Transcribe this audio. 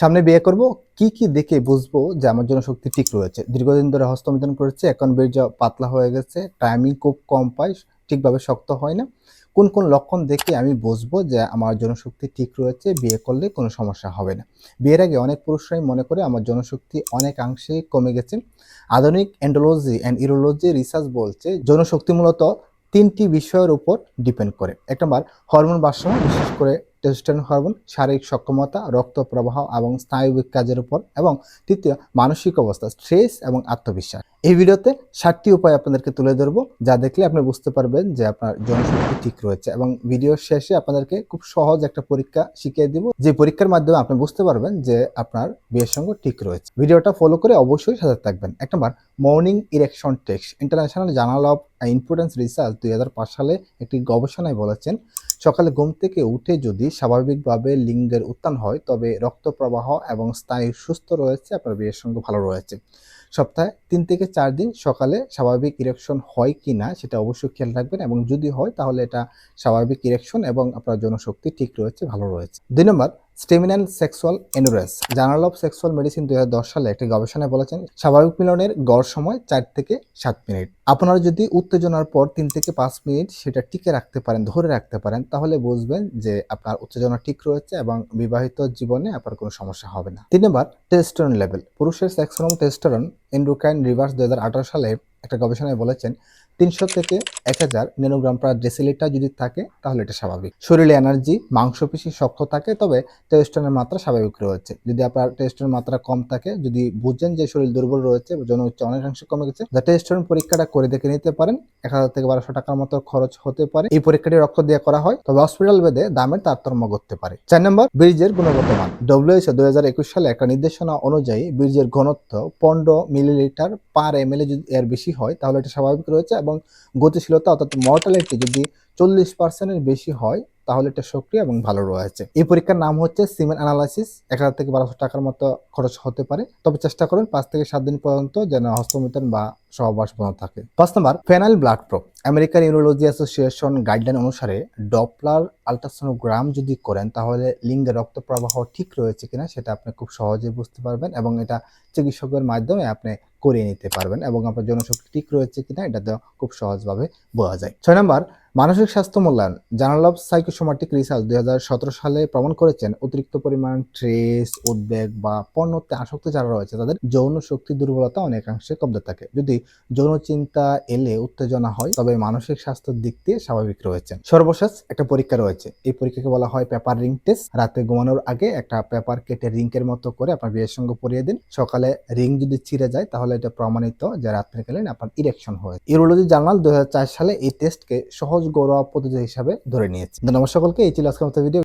সামনে বিয়ে করব, কি কি দেখে বুঝব যে আমার জন্য শক্তি ঠিক রয়েছে? দীর্ঘদিন ধরে হস্তমিলন করেছে, এখন বীর্য পাতলা হয়ে গেছে টাইমিং খুব কম পাই, ঠিকভাবে শক্ত হয় না। কোন কোন লক্ষণ দেখে আমি বুঝব যে আমার জনশক্তি ঠিক রয়েছে, বিয়ে করলে কোনো সমস্যা হবে না। বিয়ের আগে অনেক পুরুষরাই মনে করে আমার জনশক্তি অনেকাংশে কমে গেছে। আধুনিক এন্ডোলজি অ্যান্ড ইউরোলজি রিসার্চ বলছে জনশক্তি মূলত তিনটি বিষয়ের উপর ডিপেন্ড করে। এক নম্বর হরমোন ভারসাম্য বিশেষ করে টেস্টোস্টেরন হরমোন, শারীরিক সক্ষমতা রক্ত প্রবাহ এবং স্নায়ুবিক কাজের উপর এবং তৃতীয়, মানসিক অবস্থা, স্ট্রেস এবং আত্মবিশ্বাস। এই ভিডিওতে ষাটটি উপায় আপনাদেরকে তুলে ধরবো, যা দেখলে আপনি বুঝতে পারবেন যে আপনার জনশক্তি ঠিক রয়েছে এবং ভিডিওর শেষে আপনাদেরকে খুব সহজ একটা পরীক্ষা শিখিয়ে দিব, যে পরীক্ষার মাধ্যমে আপনি বুঝতে পারবেন যে আপনার বিয়ের সঙ্গে ঠিক রয়েছে। ভিডিওটা ফলো করে অবশ্যই সাথে থাকবেন। এক নম্বর morning erection text international journal of importance research দুই হাজার পাঁচ সালে একটি গবেষণায় বলেছেন, সকালে ঘুম থেকে উঠে যদি স্বাভাবিকভাবে লিঙ্গের উত্থান হয়, তবে রক্ত প্রবাহ এবং স্নায়ু সুস্থ রয়েছে, আপনার বিয়ের সঙ্গে ভালো রয়েছে। সপ্তাহে তিন থেকে চার দিন সকালে স্বাভাবিক ইরেকশন হয় কি না সেটা অবশ্যই খেয়াল রাখবেন এবং যদি হয়, তাহলে এটা স্বাভাবিক ইরেকশন এবং আপনার জনশক্তি ঠিক রয়েছে, ভালো রয়েছে। দুই নম্বর staminal sexual endurance journal of sexual medicine দু হাজার দশ সালে একটি গবেষণায় বলেছেন, স্বাভাবিক মিলনের গড় সময় চার থেকে সাত মিনিট। আপনারা যদি উত্তেজনার পর তিন থেকে পাঁচ মিনিট সেটা টিকে রাখতে পারেন, ধরে রাখতে পারেন, তাহলে বুঝবেন যে আপনার উত্তেজনা ঠিক রয়েছে এবং বিবাহিত জীবনে আপনার কোনো সমস্যা হবে না। তিন নম্বর টেস্টোরন লেভেল পুরুষের sex hormone testosterone endocrine reviews দুই হাজার আঠারো সালে একটা গবেষণায় বলেছেন, তিনশো থেকে এক হাজার ন্যানোগ্রাম পার ডেসিলিটার যদি থাকে, তাহলে এটা স্বাভাবিক। শরীরে এনার্জি মাংসপেশি শক্ত থাকে, তবে টেস্টনের মাত্রা স্বাভাবিক রয়েছে। যদি আপনার টেস্টের মাত্রা কম থাকে, যদি বুঝেন যে শরীর দুর্বল রয়েছে জন উচ্চ অনেকাংশে কমে গেছে যা টেস্টন পরীক্ষাটা করে দেখে নিতে পারেন। এক হাজার থেকে বারোশো টাকার মতো খরচ হতে পারে। এই পরীক্ষাটি রক্ত দিয়ে করা হয়, তবে হসপিটাল বেদে দামের তারতম্য করতে পারে। চার নম্বর, বীর্যের গুণগত মান। ডব্লিউএইচও দুই হাজার একুশ সালে একটা নির্দেশনা অনুযায়ী বীর্যের ঘনত্ব পনেরো মিলিলিটার পার এম এর বেশি হয় তাহলে এটা স্বাভাবিক রয়েছে এবং গতিশীলতা অর্থাৎ মর্টালিটি যদি চল্লিশ পার্সেন্টের বেশি হয় তাহলে এটা সক্রিয় এবং ভালো রয়েছে। এই পরীক্ষার নাম হচ্ছে সিমেন্ট অ্যানালাইসিস। এক হাজার থেকে বারোশো টাকার মতো খরচ হতে পারে। তবে চেষ্টা করুন পাঁচ থেকে সাত দিন পর্যন্ত যেন হস্তমিতন বা সহবাস বন্ধ থাকে। পাঁচ নম্বর, penile blood flow. American urology association guideline অনুসারে ডপলার আলট্রাসোনোগ্রাম যদি করেন, তাহলে লিঙ্গে রক্ত প্রবাহ ঠিক রয়েছে কিনা সেটা আপনি খুব সহজে বুঝতে পারবেন এবং এটা চিকিৎসকের মাধ্যমে আপনি করিয়ে নিতে পারবেন এবং আপনার জনশক্তি ঠিক রয়েছে কিনা, এটা তো খুব সহজভাবে বোঝা যায়। ছয় নম্বর মানসিক স্বাস্থ্য মূল্যায়ন জার্নাল অফ সাইকোসোমাটিক রিসার্চ দুই হাজার সতেরো সালে প্রমাণ করেছেন অতিরিক্ত পরিমাণ স্ট্রেস উদ্বেগ বা পণ্যতে আসক্ত যারা রয়েছে, তাদের যৌন শক্তি দুর্বলতা অনেকাংশে কমতে থাকে। যদি যৌন চিন্তা এলে উত্তেজনা হয়, তবে মানসিক স্বাস্থ্যের দিক দিয়ে স্বাভাবিক রয়েছে সর্বশেষ একটা পরীক্ষা রয়েছে। এই পরীক্ষাকে বলা হয় পেপার রিং টেস্ট রাতে ঘুমানোর আগে একটা পেপার কেটে রিংকের মতো করে আপনার বিয়ের সঙ্গে পরিয়ে দিন। সকালে রিং যদি ছিঁড়ে যায়, তাহলে এটা প্রমাণিত যে রাত্রিকালীন আপনার ইরেকশন হয় ইউরোলজি জার্নাল দুই হাজার চার সালে এই টেস্টকে সহজ ঘরোয়া পদ্ধতি হিসাবে ধরে নিয়েছে। ধন্যবাদ সকলকে। এই ছিল আজকের মতো ভিডিও।